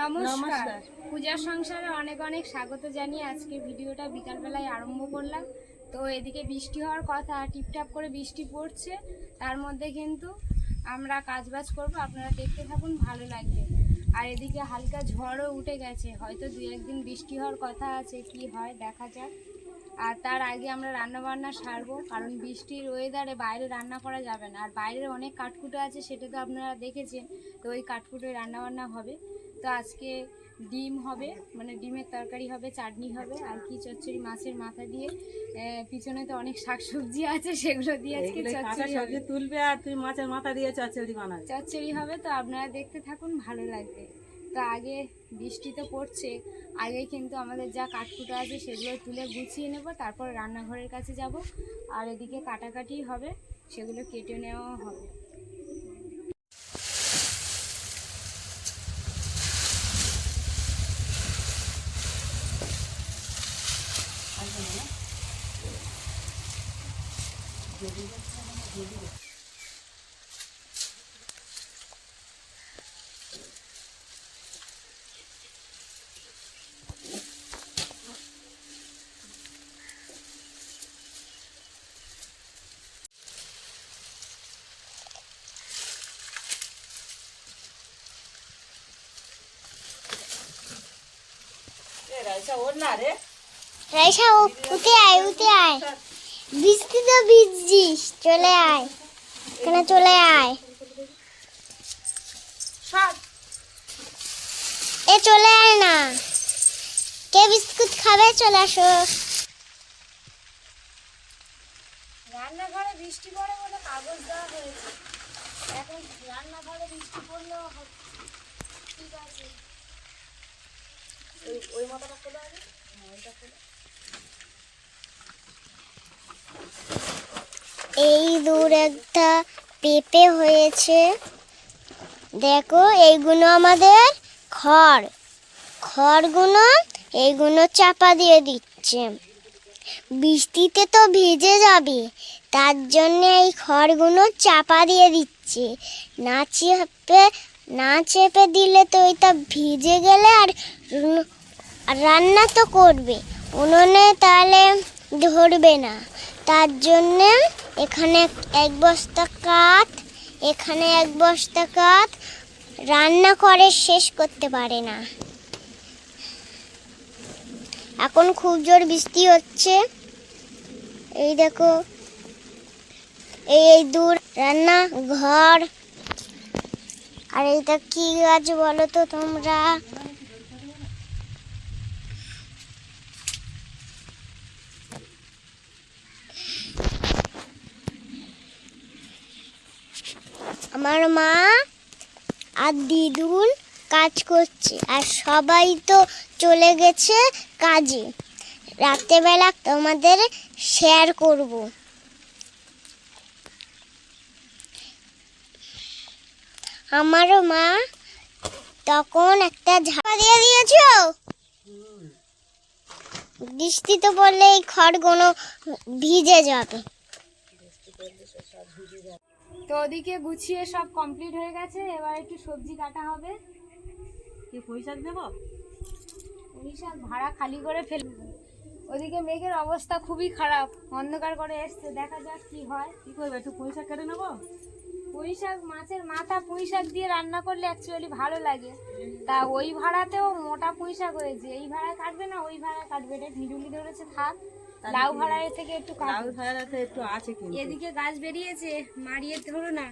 নমস্কার। পূজার সংসারে অনেক অনেক স্বাগত জানিয়ে আজকে ভিডিওটা বিকালবেলায় আরম্ভ করলাম। তো এদিকে বৃষ্টি হওয়ার কথা টিপটাপ করে বৃষ্টি পড়ছে। তার মধ্যে কিন্তু আমরা কাজবাজ করব। আপনারা দেখতে থাকুন ভালো লাগবে। আর এদিকে হালকা ঝড়ও উঠে গেছে। হয়তো দু একদিন বৃষ্টি হওয়ার কথা আছে কি হয় দেখা যাক। আর তার আগে আমরা রান্না বান্না সারবো কারণ বৃষ্টির ওয়েদারে বাইরে রান্না করা যাবে না। আর বাইরে অনেক কাঠকুটো আছে সেটা তো আপনারা দেখেছেন। তো ওই কাঠকুটোয় রান্না বান্না হবে। তো আজকে ডিম হবে মানে ডিমের তরকারি হবে চাটনি হবে আর কি চচ্চড়ি মাছের মাথা দিয়ে। পিছনে তো অনেক শাকসবজি আছে সেগুলো দিয়ে আজকে চচ্চড়ি হবে। তুলবে আর তুই মাছের মাথা দিয়ে চচ্চড়ি বানাবি। চচ্চড়ি হবে তো আপনারা দেখতে থাকুন ভালো লাগবে। তো আগে বৃষ্টি তো পড়ছে আগে কিন্তু আমাদের যা কাঠকুটো আছে সেগুলো তুলে গুছিয়ে নেব তারপর রান্নাঘরের কাছে যাব। আর এদিকে কাটাকাটি হবে সেগুলো কেটে নেওয়া হবে। রাইসা উঠে আয় উঠে আয়। বৃষ্টি তো ভিজছিস চলে আয়। এখানে চলে আয়। এ চলে আয় না। কে বিস্কুট খাবে? চলে আসো। রান্নাঘরে বৃষ্টি পড়ে বলে কাগজ দেওয়া হয়েছে। এখন রান্নাঘরে বৃষ্টি পড়লেও ঠিক আছে। এই দূর একটা পেঁপে হয়েছে। দেখো, এইগুলো আমাদের খড়। খড়গুলো, এইগুলো চাপা দিয়ে দিচ্ছে। বৃষ্টিতে তো ভিজে যাবে, তার জন্য এই খড়গুলো চাপা দিয়ে দিচ্ছে। না চেপে না চেপে দিলে তো ওইটা ভিজে গেলে আর আর রান্না তো করবে। উনুনে তাহলে ধরবে না। তার জন্যে এখানে এক বস্তা কাঠ, এখানে এক বস্তা কাঠ। রান্না করে শেষ করতে পারে না। এখন খুব জোর বৃষ্টি হচ্ছে। এই দেখো, এই এই দূর রান্না ঘর। আর এইটা কি গাছ বলো তো তোমরা? আমার মা আর দিদুন কাজ করছে। আর সবাই তো চলে গেছে কাজে। রাত্রেবেলা তোমাদের শেয়ার করব। আমারও মা তখন একটা ঝাপা দিয়ে দিয়েছ? বৃষ্টি তো পড়লে এই খড়গুলো ভিজে যাবে। তো ওদিকে গুছিয়ে সব কমপ্লিট হয়ে গেছে এবার একটু সবজি কাটা হবে। কি পয়সা দেবো? উড়িষ্যার ভাড়া খালি করে ফেলবে ওদিকে মেঘের অবস্থা খুবই খারাপ অন্ধকার করে এসছে দেখা যাক কি হয়। কি করবে একটু পয়সা কেটে নেব? পুঁই শাক মাছের মাথা পুঁই শাক দিয়ে রান্না করলে অ্যাকচুয়ালি ভালো লাগে। তা ওই ভাড়াতেও মোটা পুঁই শাক হয়েছে এই ভাড়া কাটবে না ওই ভাড়া কাটবে এটা ঢিডুলি ধরেছে থাক। লাউ ভাড়ায় থেকে একটু লাউ একটু আছে কিন্তু। এদিকে গাছ বেরিয়েছে মারিয়ে ধরো না।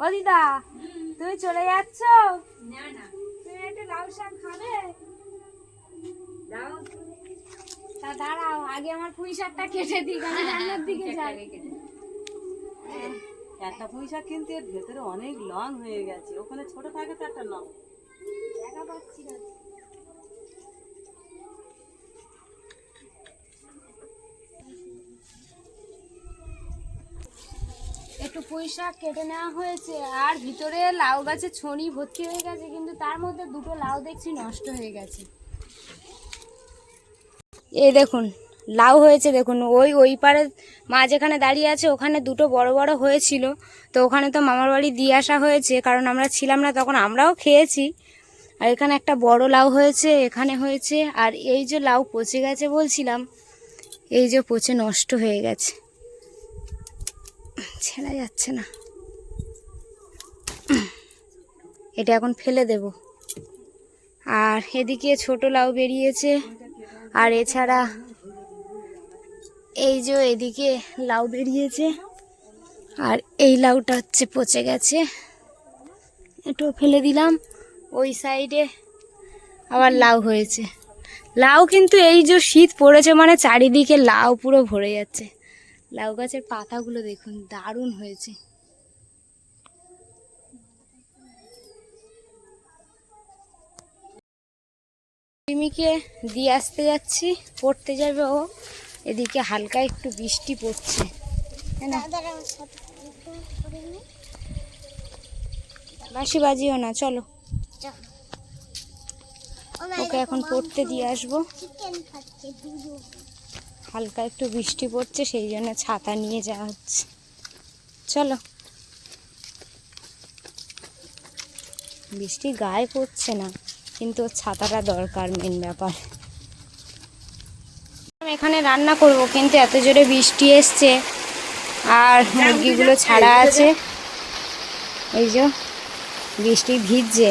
ও দিদা তুমি চলে যাচ্ছ? না না। তুমি একটু লাউ শাক খাবে? তা দাঁড়াও আগে আমার পুঁই শাকটা কেটে দিই আমি রান্নার দিকে যাই। একটা পয়সা কিন্তু এর ভেতরে অনেক লং হয়ে গেছে। ওখানে ছোট থাকে তো একটা লং দেখা পাচ্ছি না। একটু পুঁই শাক কেটে নেওয়া হয়েছে, আর ভিতরে লাউ গাছে ছড়ি ভর্তি হয়ে গেছে, কিন্তু তার মধ্যে দুটো লাউ দেখছি নষ্ট হয়ে গেছে। এই দেখুন, লাউ হয়েছে দেখুন, ওই ওই পারে মা যেখানে দাঁড়িয়ে আছে, ওখানে দুটো বড় বড় হয়েছিল, তো ওখানে তো মামার বাড়ি দিয়ে আসা হয়েছে, কারণ আমরা ছিলাম না, তখন আমরাও খেয়েছি। আর এখানে একটা বড় লাউ হয়েছে, এখানে হয়েছে, আর এই যে লাউ পচে গেছে বলছিলাম, এই যে পচে নষ্ট হয়ে গেছে। ছেঁড়া যাচ্ছে না। এটা এখন ফেলে দেব। আর এদিকে ছোট লাউ বেরিয়েছে। আর এছাড়া এই যে এদিকে লাউ বেরিয়েছে। আর এই লাউটা হচ্ছে পচে গেছে। একটু ফেলে দিলাম। ওই সাইডে আবার লাউ হয়েছে। লাউ কিন্তু এই যে শীত পড়েছে মানে চারিদিকে লাউ পুরো ভরে যাচ্ছে। লাউ গাছের পাতাগুলো দেখুন দারুণ হয়েছে। মিমিকে দিয়ে আসতে যাচ্ছি পড়তে যাবে ও। এদিকে হালকা একটু বৃষ্টি পড়ছে বাসি বাজিও না চলো। ওকে এখন পড়তে দিয়ে আসব। হালকা একটু বৃষ্টি পড়ছে, সেই জন্য ছাতা নিয়ে যাওয়া হচ্ছে। চলো। বৃষ্টি গায়ে পড়ছে না, কিন্তু ছাতাটা দরকার মেন ব্যাপার। এখানে রান্না করব, কিন্তু এত জোরে বৃষ্টি এসছে, আর মুরগিগুলো ছাড়া আছে। এই যে, বৃষ্টি ভিজছে।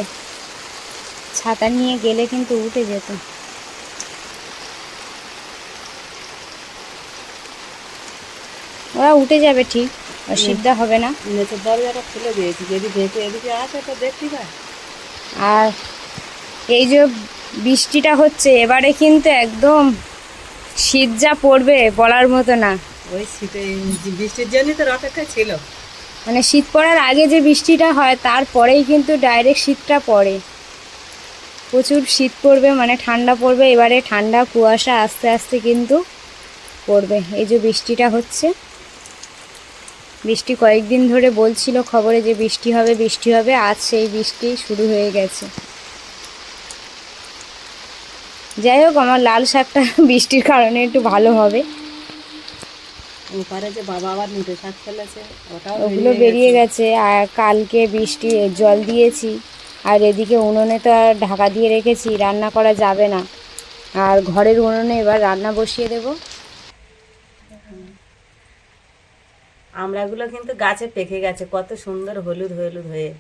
ছাতা নিয়ে গেলে কিন্তু উঠে যেত। ওরা উঠে যাবে ঠিক অসুবিধা হবে না। দরজাটা খুলে দিয়েছি যদি এদিকে আসে তো দেখতে পায়। আর এই যে বৃষ্টিটা হচ্ছে এবারে কিন্তু একদম শীত যা পড়বে বলার মতো না। ওই শীতে বৃষ্টির জন্যই তো অপেক্ষা ছিল। মানে শীত পড়ার আগে যে বৃষ্টিটা হয় তারপরেই কিন্তু ডাইরেক্ট শীতটা পড়ে। প্রচুর শীত পড়বে মানে ঠান্ডা পড়বে এবারে ঠান্ডা কুয়াশা আস্তে আস্তে কিন্তু পড়বে। এই যে বৃষ্টিটা হচ্ছে বৃষ্টি কয়েকদিন ধরে বলছিল খবরে যে বৃষ্টি হবে বৃষ্টি হবে আজ সেই বৃষ্টি শুরু হয়ে গেছে। যাই হোক আমার লাল শাকটা বৃষ্টির কারণে একটু ভালো হবে। ওপারে যে বাবা আবার নিতে শাক ফেলেছে ওটাও ওগুলো বেরিয়ে গেছে। আর কালকে বৃষ্টি জল দিয়েছি আর এদিকে উনুনে তো আর ঢাকা দিয়ে রেখেছি রান্না করা যাবে না। আর ঘরের উনুনে এবার রান্না বসিয়ে দেব। আমড়াগুলো কিন্তু গাছে পেকে গেছে, কত সুন্দর হলুদ হলুদ হয়ে।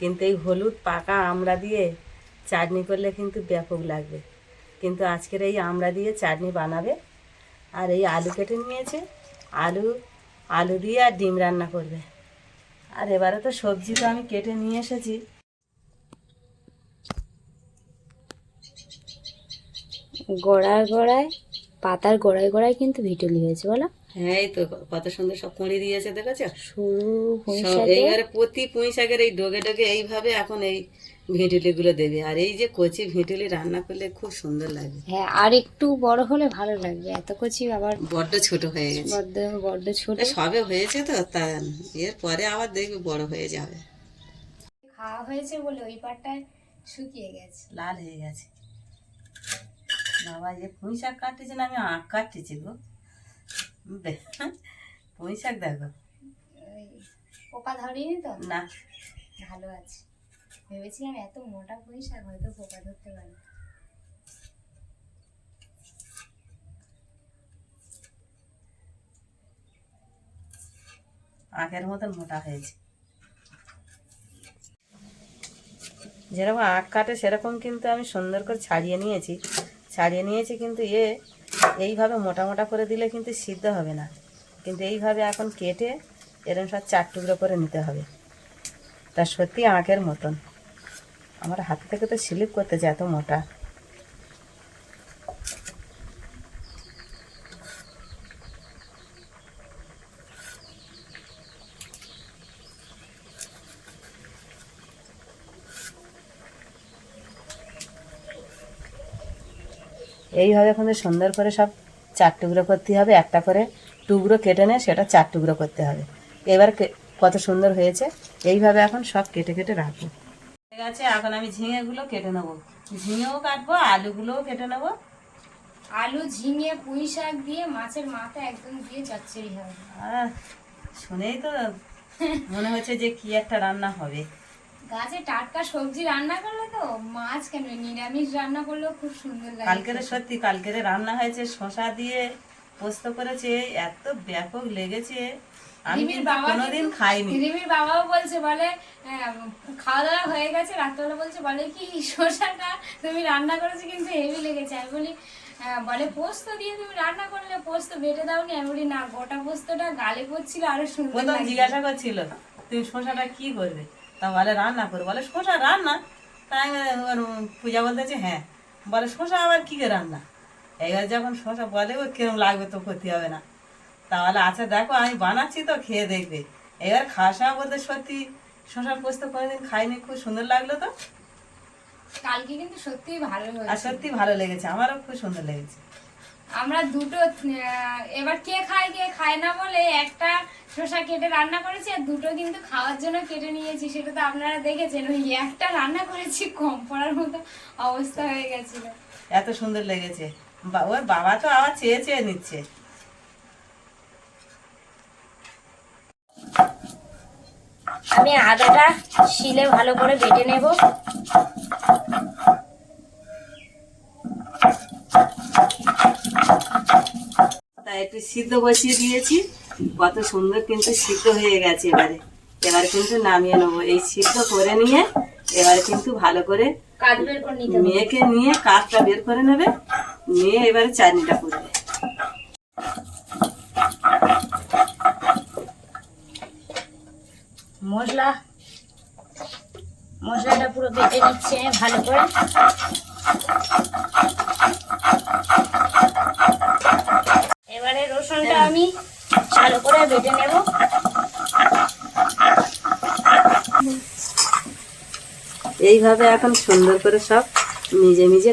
কিন্তু এই হলুদ পাকা আমড়া দিয়ে চাটনি করলে কিন্তু ব্যাপক লাগবে। কিন্তু আজকের এই আমড়া দিয়ে চাটনি বানাবে আর এই আলু কেটে নিয়েছে। আলু আলু দিয়ে আর ডিম রান্না করবে। আর এবারে তো সবজি তো আমি কেটে নিয়ে এসেছি। গোড়ায় গোড়ায়, পাতার গোড়ায় গোড়ায় কিন্তু ভিটুলি হয়েছে, বলো? হ্যাঁ এই তো কত সুন্দর সব কুঁড়ি দিয়েছে দেখেছ? এইবারে প্রতি পুঁই শাকের এই ডোগে ডোগে এইভাবে এখন এই ভিঁটুলিগুলো দেবে। আর এই যে কচি ভিঁটুলি রান্না করলে খুব সুন্দর লাগে। হ্যাঁ আর একটু বড় হলে ভালো লাগবে। এত কচি আবার বড্ড ছোট হয়ে গেছে। বড্ড বড্ড ছোট। সবে হয়েছে তো তা এর পরে আবার দেখবি বড় হয়ে যাবে। খাওয়া হয়েছে বলে ওই পাটটায় শুকিয়ে গেছে। লাল হয়ে গেছে। বাবা যে পুঁই শাক কাটতেছে না আমি আখ কাটতেছি গো। পুঁই শাক দেখো পোকা ধরেনি তো? না। ভালো আছে। ভেবেছিলাম এত মোটা পুঁই শাক হয়তো পোকা ধরতে পারে। আখের মতন মোটা হয়েছে। যেরকম আখ কাটে সেরকম কিন্তু আমি সুন্দর করে ছাড়িয়ে নিয়েছি। ছাড়িয়ে নিয়েছি কিন্তু এ এইভাবে মোটা মোটা করে দিলে কিন্তু সিদ্ধ হবে না। কিন্তু এইভাবে এখন কেটে এরকম সব চার টুকরো করে নিতে হবে। তা সত্যি আঁকের মতন। আমার হাত থেকে তো স্লিপ করতে যে এত মোটা। এইভাবে কিন্তু সুন্দর করে সব চার টুকরো করতে হবে একটা করে টুকরো কেটে নিয়ে সেটা চার টুকরো করতে হবে। এবার কত সুন্দর হয়েছে এইভাবে এখন সব কেটে কেটে রাখব। ঠিক আছে এখন আমি ঝিঙেগুলো কেটে নেব। ঝিঙেও কাটবো আলুগুলোও কেটে নেব। আলু ঝিঙে পুঁই শাক দিয়ে মাছের মাথা একদম দিয়ে চচ্চড়ি হবে। শুনেই তো মনে হচ্ছে যে কি একটা রান্না হবে। গাছে টাটকা সবজি রান্না করলে তো মাছ কেন? নিরামিষ রান্না করলেও খুব সুন্দর লাগে। কালকেরে সত্যি কালকেরে রান্না হয়েছে শশা দিয়ে পোস্ত করেছে এত ব্যাপক লেগেছে আমি কোনোদিন খাইনি। রিমির বাবাও বলছে বলে খাওয়া দাওয়া হয়ে গেছে রাত্রেবেলা বলছে বলে কি শসাটা তুমি রান্না করেছ কিন্তু হেভি লেগেছে। আমি বলি বলে পোস্ত দিয়ে তুমি রান্না করলে পোস্ত বেটে দাওনি? আমি বলি না গোটা পোস্তটা গালে পড়ছিল আরও সুন্দর জিজ্ঞাসা করছিল তুমি শশাটা কি করবে তা বলে রান্না করবে? বলে শশা রান্না? তাই পূজা বলতেছে হ্যাঁ। বলে শশা আবার কি করে রান্না? এবার যখন শশা বলে ও কিরম লাগবে তো করতে হবে না। তাহলে আচ্ছা দেখো আমি বানাচ্ছি তো খেয়ে দেখবে। এবার খাওয়া সময় বলতে সত্যি শশার পোস্ত কোনোদিন খাইনি খুব সুন্দর লাগল তো। কালকে কিন্তু সত্যিই ভালো আর সত্যি ভালো লেগেছে আমারও খুব সুন্দর লেগেছে। আমরা দুটো আহ, এবার কে খায় কে খায় না বলে একটা শসা কেটে রান্না করেছি আর দুটো কিন্তু খাওয়ার জন্য কেটে নিয়েছি সেটা তো আপনারা দেখেছেন। ওই একটা রান্না করেছি কম পড়ার মতো অবস্থা হয়ে গেছিল। এত সুন্দর লেগেছে। বা- ওর বাবা তো আবার চেয়ে চেয়ে নিচ্ছে। আমি আদাটা শিলে ভালো করে বেটে নেব তাই একটু সিদ্ধ বসিয়ে দিয়েছি। কত সুন্দর কিন্তু সিদ্ধ হয়ে গেছে এবারে। এবার কিন্তু নামিয়ে নেব। এই সিদ্ধ করে নিয়ে এবারে কিন্তু ভালো করে মেয়েকে নিয়ে কাঠটা বের করে নেবে। নিয়ে এবারে চাটনিটা করবে। মশলা মশলাটা পুরো বেটে নিচ্ছে ভালো করে এবারে রসুনটা আমি ভালো করে বেটে নেব এইভাবে এখন সুন্দর করে সব নিজে নিজে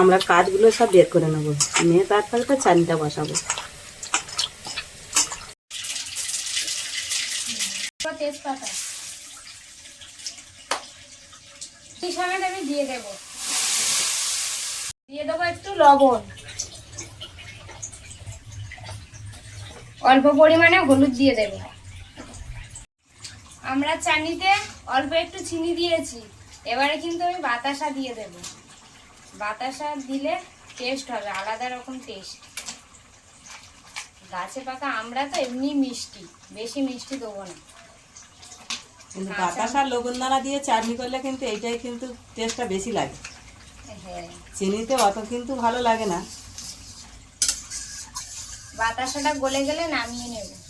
আমরা কাজগুলো সব বের করে নেব। নিয়ে তারপরে তো চাটনিটা বসাবো। দিয়ে দেব। দিয়ে দেবো একটু লবণ। অল্প পরিমাণে হলুদ দিয়ে দেব। আমরা চাটনিতে অল্প একটু চিনি দিয়েছি। এবারে কিন্তু আমি বাতাসা দিয়ে দেব। বাতাসা দিলে টেস্ট হবে আলাদা রকম টেস্ট গাছে পাকা আমরা তো এমনি মিষ্টি বেশি মিষ্টি দেবো না। কিন্তু বাতাসা লবণ দানা দিয়ে চাটনি করলে কিন্তু এইটাই কিন্তু টেস্টটা বেশি লাগে। হ্যাঁ। চিনিতে অত কিন্তু ভালো লাগে না। বাতাসাটা গলে গেলে নামিয়ে নেব।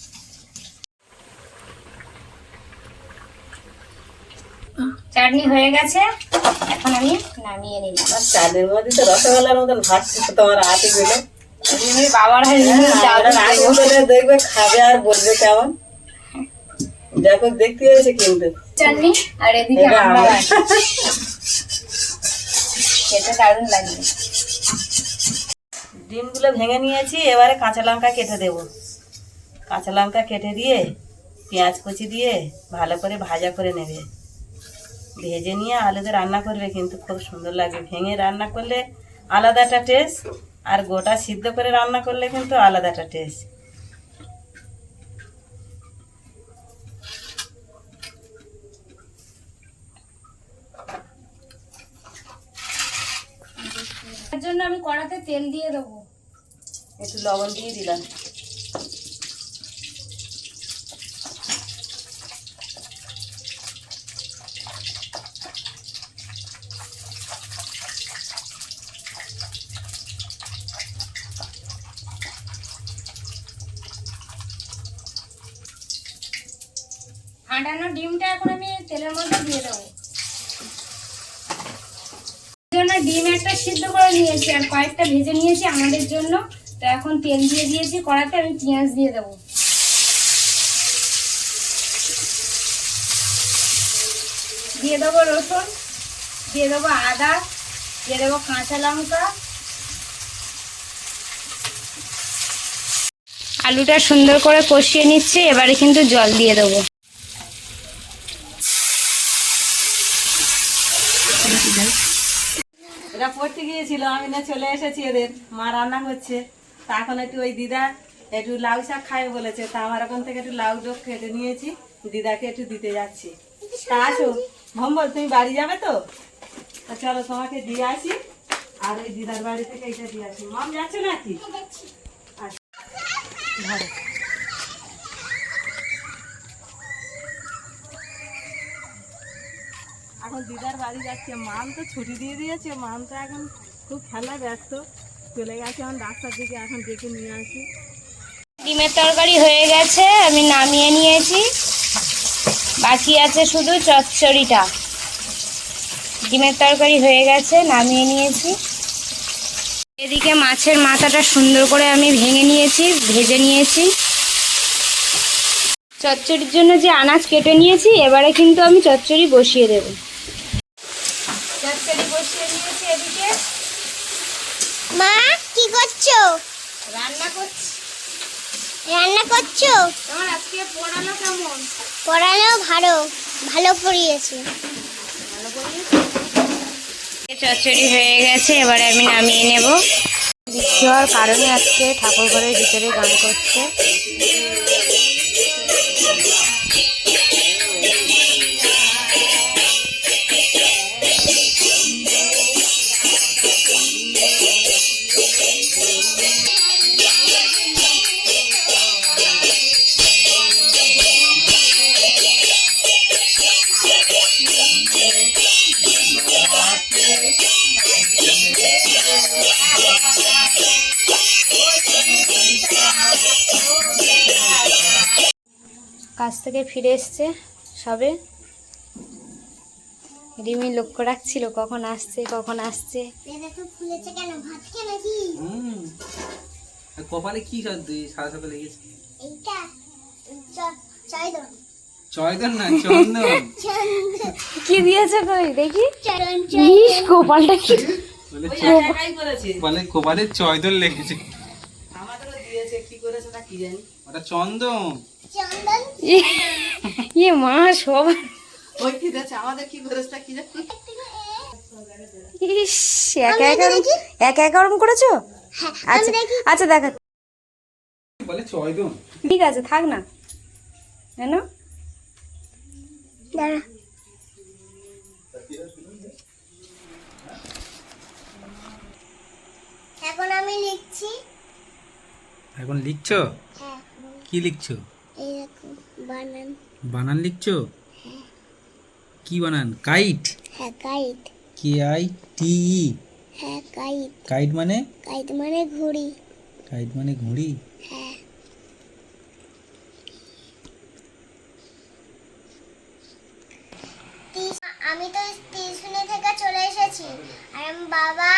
চাটনি হয়ে গেছে। এখন আমি নামিয়ে নিলাম। আর চাটনির মধ্যে তো রসগোল্লার মতন ভাসছে তো তোমার হাতে গুলো বাবার রিমির দেখবে খাবে আর বলবে কেমন। দেখো দেখতে হয়েছে কিন্তু। চাটনি আর এদিকে। খেতে দারুণ লাগবে। ডিমগুলো ভেঙে নিয়েছি এবারে কাঁচা লঙ্কা কেটে দেব। কাঁচা লঙ্কা কেটে দিয়ে পেঁয়াজ কুচি দিয়ে ভালো করে ভাজা করে নেবে। ভেজে নিয়ে আলুতে রান্না করবে কিন্তু খুব সুন্দর লাগবে ভেঙে রান্না করলে আলাদা একটা টেস্ট আর গোটা সিদ্ধ করে রান্না করলে কিন্তু আলাদা একটা টেস্ট জন্য আমি কড়াতে তেল দিয়ে দেবো। একটু লবণ দিয়ে দিলাম ফাটানো ডিমটা এখন আমি তেলের মধ্যে দিয়ে দেবো এর জন্য ডিম একটা সিদ্ধ করে নিয়েছি আর কয়েকটা ভেজে নিয়েছি আমাদের জন্য। তো এখন তেল দিয়ে দিয়েছি কড়াতে আমি পেঁয়াজ দিয়ে দেবো। দিয়ে দেবো রসুন, দিয়ে দেবো আদা, দিয়ে দেবো কাঁচা লঙ্কা। আলুটা সুন্দর করে কষিয়ে নিচ্ছে, এবারে কিন্তু জল দিয়ে দেবো। গিয়েছিল আমি না চলে এসেছি এদের। মা রান্না করছে। তা এখন একটু ওই দিদা একটু লাউ শাক খাবে বলেছে। তা আমার ওখান থেকে একটু লাউ ডোক কেটে নিয়েছি। দিদাকে একটু দিতে যাচ্ছি। তা আসো। ভম্বল, তুমি বাড়ি যাবে তো? তা চলো, তোমাকে দিয়ে আসি। আর ওই দিদার বাড়ি থেকে এটা দিয়ে আসি। মাম, যাচ্ছে নাকি? আচ্ছা। এখন দিদার বাড়ি যাচ্ছে। মাম তো ছুটি দিয়ে দিয়েছে। মাম তো এখন খুব খেলা ব্যস্ত চলে গেছে এখন রাস্তার দিকে এখন ডেকে নিয়ে আসি। ডিমের তরকারি হয়ে গেছে আমি নামিয়ে নিয়েছি। বাকি আছে শুধু চচ্চড়িটা। ডিমের তরকারি হয়ে গেছে নামিয়ে নিয়েছি। এদিকে মাছের মাথাটা সুন্দর করে আমি ভেঙে নিয়েছি ভেজে নিয়েছি। চচ্চড়ির জন্য যে আনাজ কেটে নিয়েছি এবারে কিন্তু আমি চচ্চড়ি বসিয়ে দেব। চচ্চড়ি বসিয়ে মা কি করছ? রান্না করছি। রান্না করছ? তোমার আজকে পড়ানো কেমন? পড়ানো ভালো ভালো পড়িয়েছে। চচ্চড়ি হয়ে গেছে এবারে আমি নামিয়ে নেব। বৃষ্টি হওয়ার কারণে আজকে ঠাকুর ঘরের ভিতরে গান করছে। কাজ থেকে ফিরে এসছে সবে। রিমি লক্ষ্য রাখছিল কখন আসছে কখন আসছে। কপালে কি সব দিয়ে সাদা সাদা লেগেছে? চয়দন চয়দন না চন্দন। কি দিয়েছে কই? দেখি। ইস কি কপালে চয়দন লেগেছে। আমাদেরও দিয়েছে কি করেছে না কি জানি। ওটা চন্দন। ইয়ে মা সব। ওই কি আমাদের কি কি ইস একা একা একা একা ওরম করেছ? হ্যাঁ আচ্ছা আচ্ছা দেখা। বলে ঠিক আছে থাক না। কেন দাঁড়া। এখন আমি লিখছি। এখন লিখছো? হ্যাঁ। কি লিখছো? বানান। বানান লিখছো? কি বানান? কাইট? হ্যাঁ কাইট। কে আই টি ই? হ্যাঁ কাইট। কাইট মানে? কাইট মানে ঘুড়ি। কাইট মানে ঘুড়ি? হ্যাঁ। আমি তো টিউশনি থেকে চলে এসেছি। আর বাবা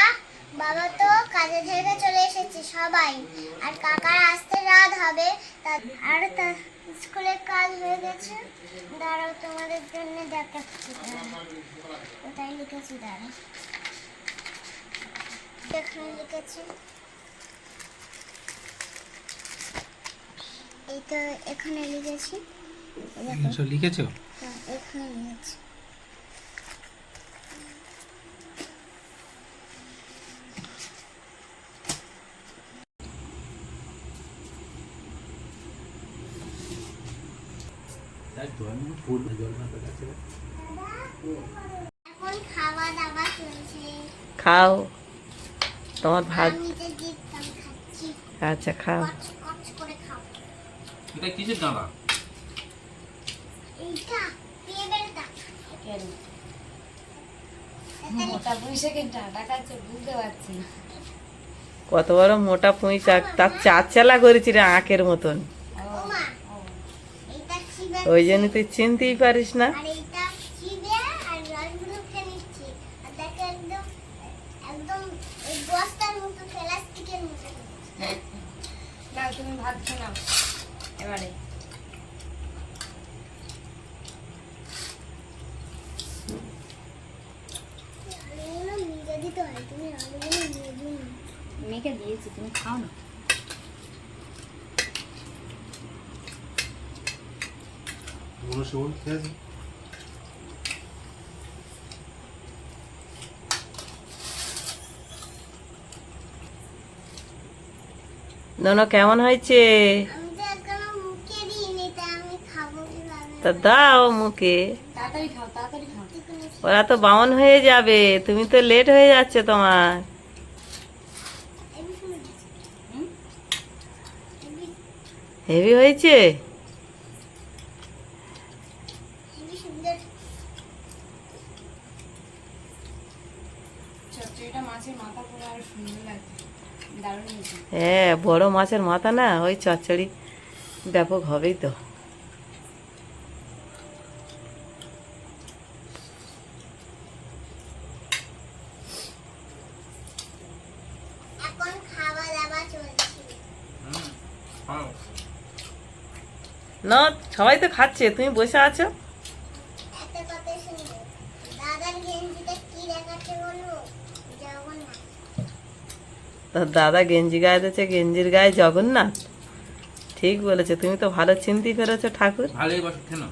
বাবা তো কাজে থেকে চলে এসেছে সবাই। আর কাকার আসতে রাত হবে। তা- আর তা স্কুলের কাজ হয়ে গেছে। দাঁড়াও তোমাদের জন্য দেখাচ্ছি। ওটাই লিখেছি? দাঁড়াও। এখানে লিখেছি। এই তো এখানে লিখেছি। লিখেছো? হ্যাঁ, এখানে লিখেছি। এখন খাওয়া দাওয়া চলছে। খাও। তোমার ভাত? আচ্ছা খাও। এটা কিসের দাঁড়া কত বড় মোটা পুঁই চাক তার চার চালা করেছি রে আঁকের মতন। ওই জন্য তুই চিনতেই পারিস না আর এইটা চিবে আর রসগুলো খেয়ে নিচ্ছি আর দেখো একদম একদম এই বস্তার মতো প্লাস্টিকের মতো না তুমি ভাত খেয়ে নাও এবারে আলুগুলো মিজে দিতে হয় তুমি আলুগুলো মিজে দিও না। মেয়েকে দিয়েছি তুমি খাও না দোনো কেমন হয়েছে? আমি তো দাও মুখে। ওরা তো বামন হয়ে যাবে তুমি তো লেট হয়ে যাচ্ছে তোমার। হেভি হয়েছে চচ্চড়িটা মাছের মাথা করে আর সুন্দর লাগছে দারুণ হয়েছে হ্যাঁ বড় মাছের মাথা না ওই চচ্চড়ি। ব্যাপক হবেই তো। না সবাই তো খাচ্ছে তুমি বসে আছো একটা কথা শুনব দাদার গেঞ্জিটা কি দেখাচ্ছে বলব জগন্নাথ তোর দাদা গেঞ্জি গায়ে দিয়েছে, গেঞ্জির গায়ে জগন্নাথ। ঠিক বলেছে, তুমি তো ভালো চিনতেই পেরেছ ঠাকুর। ভালোই বসো কেন